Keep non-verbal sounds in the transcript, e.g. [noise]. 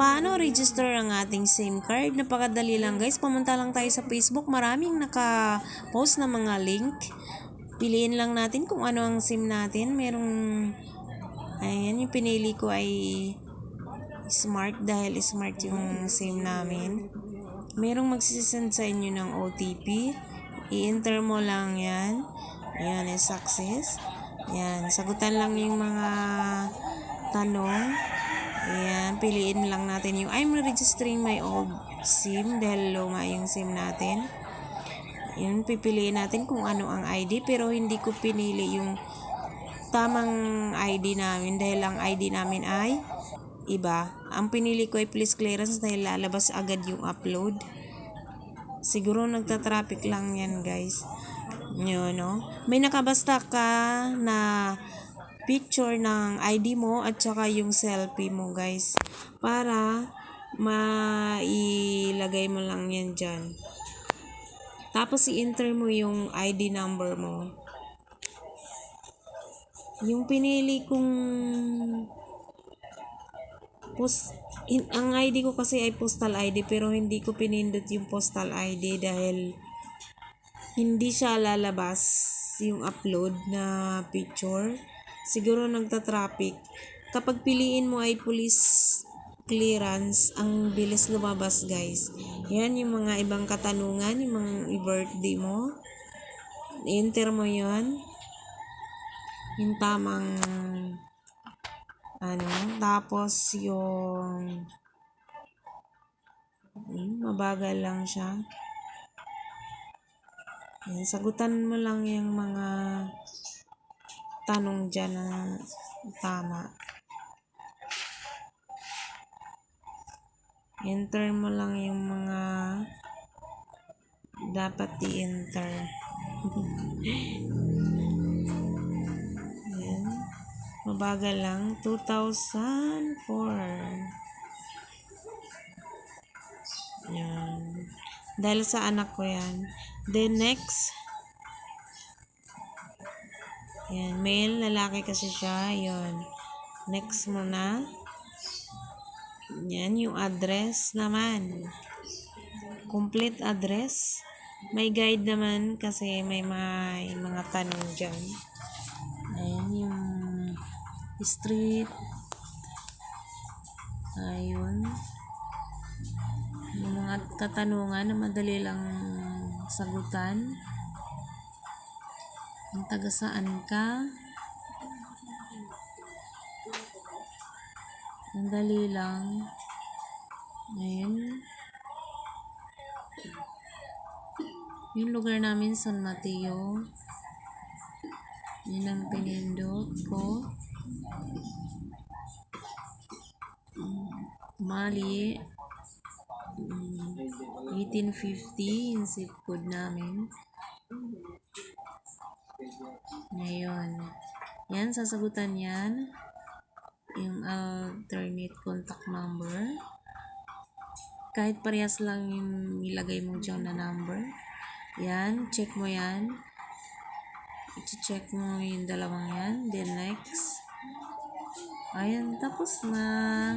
Paano register ang ating SIM card? Napakadali lang guys. Pumunta lang tayo sa Facebook. Maraming naka-post na mga link. Piliin lang natin kung ano ang SIM natin. Merong, ayan, yung pinili ko ay smart dahil smart yung SIM namin. Merong magsisend sa inyo ng OTP. I-enter mo lang yan. Ayan, success. Ayan, sagutan lang yung mga tanong. Ayan, piliin lang natin yung I'm registering my old SIM dahil luma yung SIM natin. Yun, pipiliin natin kung ano ang ID pero hindi ko pinili yung tamang ID namin dahil ang ID namin ay iba. Ang pinili ko ay police clearance dahil lalabas agad yung upload. Siguro nagta-traffic lang yan guys. Yun, no? May nakabasta ka na picture ng ID mo at saka yung selfie mo guys. Para mailagay mo lang yan dyan. Tapos i-enter mo yung ID number mo. Yung pinili kong post in, ang ID ko kasi ay postal ID pero hindi ko pinindot yung postal ID dahil hindi siya lalabas yung upload na picture. Siguro nagta-traffic. Kapag piliin mo ay police clearance, ang bilis lumabas guys. Yan yung mga ibang katanungan, yung mga birthday mo. Enter mo yon Yung tamang ano, tapos yung hmm, mabagal lang siya. Yan, sagutan mo lang yung mga tanong dyan na tama. Enter mo lang yung mga dapat i-enter. [laughs] Yan. Mabagal lang. 2004. Yan. Dahil sa anak ko yan. Then next. Yan. Male, lalaki kasi siya. Yon. Next mo na. Yan, yung address naman. Complete address. May guide naman kasi may, may mga tanong dyan. Ayan, yung street. Ayun. Yung mga katanungan na madali lang sagutan. Ang taga saan ka? Ang dali lang. Ayun. Yung lugar namin, San Mateo. Yun ang pinindot ko. Mali. Mm, 1850 yung zip code namin. Ngayon. Yan, sasagutan yan yung alternate contact number. Kahit parehas lang yung ilagay mo dyan na number. Yan, check mo yan. I-check mo yung dalawang yan. Then next. Ayan, tapos na.